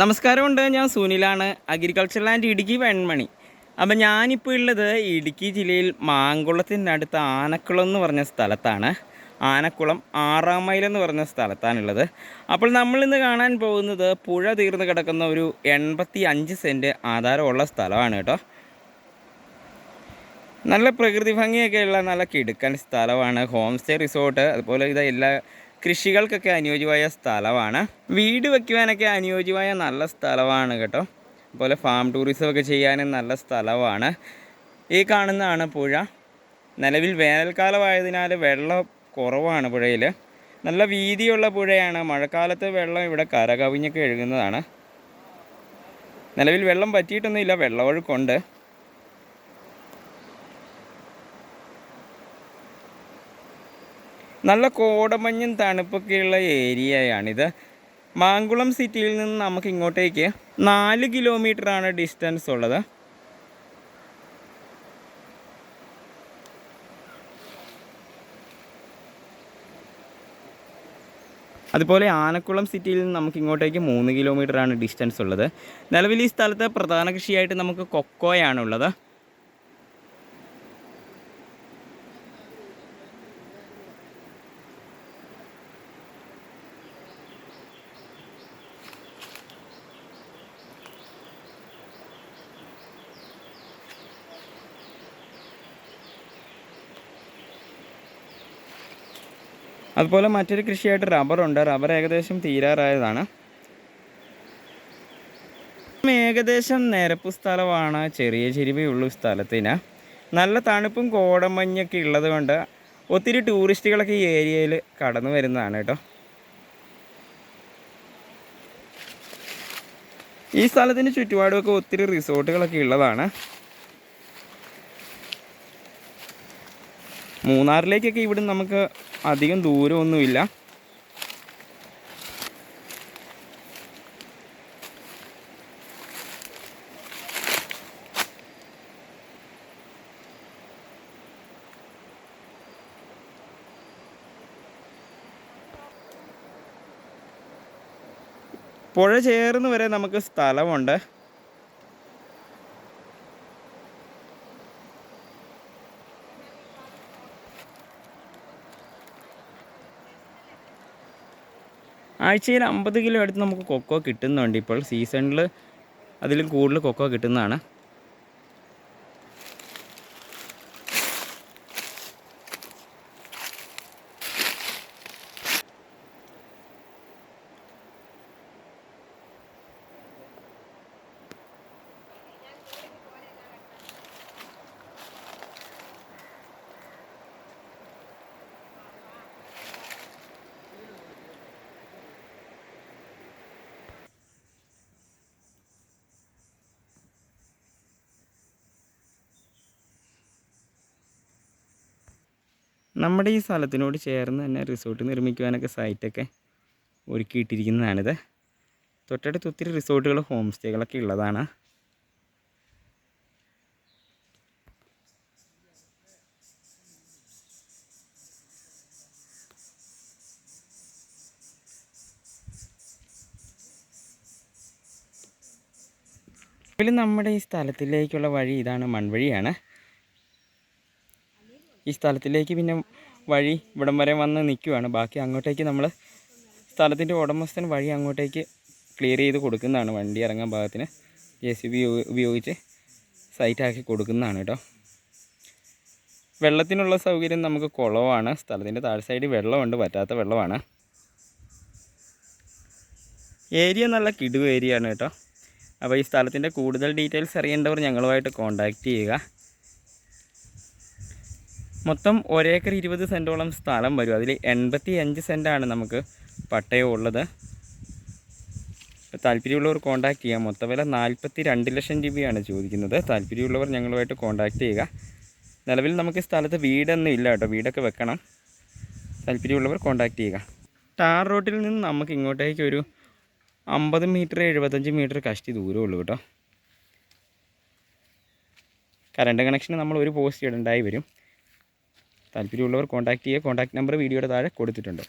നമസ്കാരമുണ്ട്. ഞാൻ സുനിലാണ്. Agriculture land Idukki Venmani. അപ്പം ഞാനിപ്പോൾ ഉള്ളത് ഇടുക്കി ജില്ലയിൽ മാങ്കുളത്തിനടുത്ത് ആനക്കുളം എന്ന് പറഞ്ഞ സ്ഥലത്താണ്. ആനക്കുളം ആറാം മൈൽ എന്ന് പറഞ്ഞ സ്ഥലത്താണുള്ളത്. അപ്പോൾ നമ്മളിന്ന് കാണാൻ പോകുന്നത് പുഴ തീർന്ന് കിടക്കുന്ന ഒരു എൺപത്തി അഞ്ച് സെന്റ് ആധാരമുള്ള സ്ഥലമാണ് കേട്ടോ. നല്ല പ്രകൃതി ഭംഗിയൊക്കെയുള്ള നല്ല കിടുക്കൻ സ്ഥലമാണ്. ഹോം സ്റ്റേ റിസോർട്ട് അതുപോലെ ഇത് എല്ലാ കൃഷികൾക്കൊക്കെ അനുയോജ്യമായ സ്ഥലമാണ്. വീട് വയ്ക്കുവാനൊക്കെ അനുയോജ്യമായ നല്ല സ്ഥലമാണ് കേട്ടോ. അതുപോലെ ഫാം ടൂറിസം ഒക്കെ ചെയ്യാനും നല്ല സ്ഥലമാണ്. ഈ കാണുന്നതാണ് പുഴ. നിലവിൽ വേനൽക്കാലമായതിനാൽ വെള്ളം കുറവാണ് പുഴയിൽ നല്ല വീതിയുള്ള പുഴയാണ്. മഴക്കാലത്ത് വെള്ളം ഇവിടെ കരകവിഞ്ഞൊക്കെ എഴുകുന്നതാണ് നിലവിൽ വെള്ളം പറ്റിയിട്ടൊന്നുമില്ല. വെള്ളമൊഴുക്കുണ്ട്. നല്ല കോടമഞ്ഞും തണുപ്പൊക്കെയുള്ള ഏരിയയാണിത്. മാങ്കുളം സിറ്റിയിൽ നിന്ന് നമുക്ക് ഇങ്ങോട്ടേക്ക് നാല് കിലോമീറ്ററാണ് ഡിസ്റ്റൻസ് ഉള്ളത്. അതുപോലെ ആനക്കുളം സിറ്റിയിൽ നിന്ന് നമുക്ക് ഇങ്ങോട്ടേക്ക് മൂന്ന് കിലോമീറ്ററാണ് ഡിസ്റ്റൻസ് ഉള്ളത്. നിലവിൽ ഈ സ്ഥലത്ത് പ്രധാന കൃഷിയായിട്ട് നമുക്ക് കൊക്കോയാണ് അതുപോലെ മറ്റൊരു കൃഷിയായിട്ട് റബ്ബറുണ്ട്. റബ്ബർ ഏകദേശം തീരാറായതാണ്. ഏകദേശം നിരപ്പ് സ്ഥലമാണ്. ചെറിയ ചെരുവയുള്ള സ്ഥലത്തിന്. നല്ല തണുപ്പും കോടമഞ്ഞൊക്കെ ഉള്ളത് കൊണ്ട് ഒത്തിരി ടൂറിസ്റ്റുകളൊക്കെ ഈ ഏരിയയിൽ കടന്നു വരുന്നതാണ് കേട്ടോ. ഈ സ്ഥലത്തിന് ചുറ്റുപാടുമൊക്കെ ഒത്തിരി റിസോർട്ടുകളൊക്കെ ഉള്ളതാണ്. മൂന്നാറിലേക്കൊക്കെ ഇവിടെ നമുക്ക് അധികം ദൂരമൊന്നുമില്ല. പുഴ ചേർന്ന് വരെ നമുക്ക് സ്ഥലമുണ്ട്. ആഴ്ചയിൽ അമ്പത് കിലോ അടുത്ത് നമുക്ക് കൊക്കോ കിട്ടുന്നുണ്ട് ഇപ്പോൾ. സീസണിൽ അതിലും കൂടുതൽ കൊക്കോ കിട്ടുന്നതാണ്. നമ്മുടെ ഈ സ്ഥലത്തിനോട് ചേർന്ന് തന്നെ റിസോർട്ട് നിർമ്മിക്കുവാനൊക്കെ സൈറ്റൊക്കെ ഒരുക്കിയിട്ടിരിക്കുന്നതാണിത്. തൊട്ടടുത്ത് ഒത്തിരി റിസോർട്ടുകൾ ഹോം സ്റ്റേകളൊക്കെ ഉള്ളതാണ്. ഇതിൽ നമ്മുടെ ഈ സ്ഥലത്തിലേക്കുള്ള വഴി ഇതാണ് മൺവഴിയാണ്. ഈ സ്ഥലത്തിലേക്ക് പിന്നെ വഴി ഇവിടം വരെ വന്ന് നിൽക്കുവാണ്. ബാക്കി അങ്ങോട്ടേക്ക് നമ്മൾ സ്ഥലത്തിന്റെ ഉടമസ്ഥൻ വഴി അങ്ങോട്ടേക്ക് ക്ലിയർ ചെയ്ത് കൊടുക്കുന്നതാണ്. വണ്ടി ഇറങ്ങാൻ ഭാഗത്തിന് ജെ സി ബി ഉപയോഗിച്ച് സൈറ്റാക്കി കൊടുക്കുന്നതാണ് കേട്ടോ വെള്ളത്തിനുള്ള സൗകര്യം നമുക്ക് കുളവാണ്. സ്ഥലത്തിന്റെ താഴെ സൈഡിൽ വെള്ളമുണ്ട്. പറ്റാത്ത വെള്ളമാണ്. ഏരിയ നല്ല കിടു ഏരിയ ആണ് കേട്ടോ അപ്പോൾ ഈ സ്ഥലത്തിന്റെ കൂടുതൽ ഡീറ്റെയിൽസ് അറിയേണ്ടവർ ഞങ്ങളുമായിട്ട് കോൺടാക്റ്റ് ചെയ്യുക. മൊത്തം ഒരേക്കർ ഇരുപത് സെന്റോളം സ്ഥലം വരും. അതിൽ എൺപത്തി അഞ്ച് സെന്റാണ് നമുക്ക് പട്ടയം ഉള്ളത്. താല്പര്യമുള്ളവർ കോൺടാക്ട് ചെയ്യാം. മൊത്തം വില നാൽപ്പത്തി രണ്ട് ലക്ഷം രൂപയാണ് ചോദിക്കുന്നത്. താല്പര്യമുള്ളവർ ഞങ്ങളുമായിട്ട് കോൺടാക്ട് ചെയ്യുക. നിലവിൽ നമുക്ക് സ്ഥലത്ത് വീടൊന്നും ഇല്ല കേട്ടോ. വീടൊക്കെ വെക്കണം. താല്പര്യമുള്ളവർ കോൺടാക്ട് ചെയ്യുക. ടാർ റോട്ടിൽ നിന്ന് നമുക്ക് ഇങ്ങോട്ടേക്ക് ഒരു അമ്പത് മീറ്റർ എഴുപത്തഞ്ച് മീറ്റർ കഷ്ടി ദൂരമുള്ളൂ കേട്ടോ. കറണ്ട് കണക്ഷന് നമ്മൾ ഒരു പോസ്റ്റ് ഇടേണ്ടായി വരും. താല്പര്യമുള്ളവർ കോൺടാക്ട് ചെയ്യുക. കോൺടാക്ട് നമ്പർ വീഡിയോയുടെ താഴെ കൊടുത്തിട്ടുണ്ട്.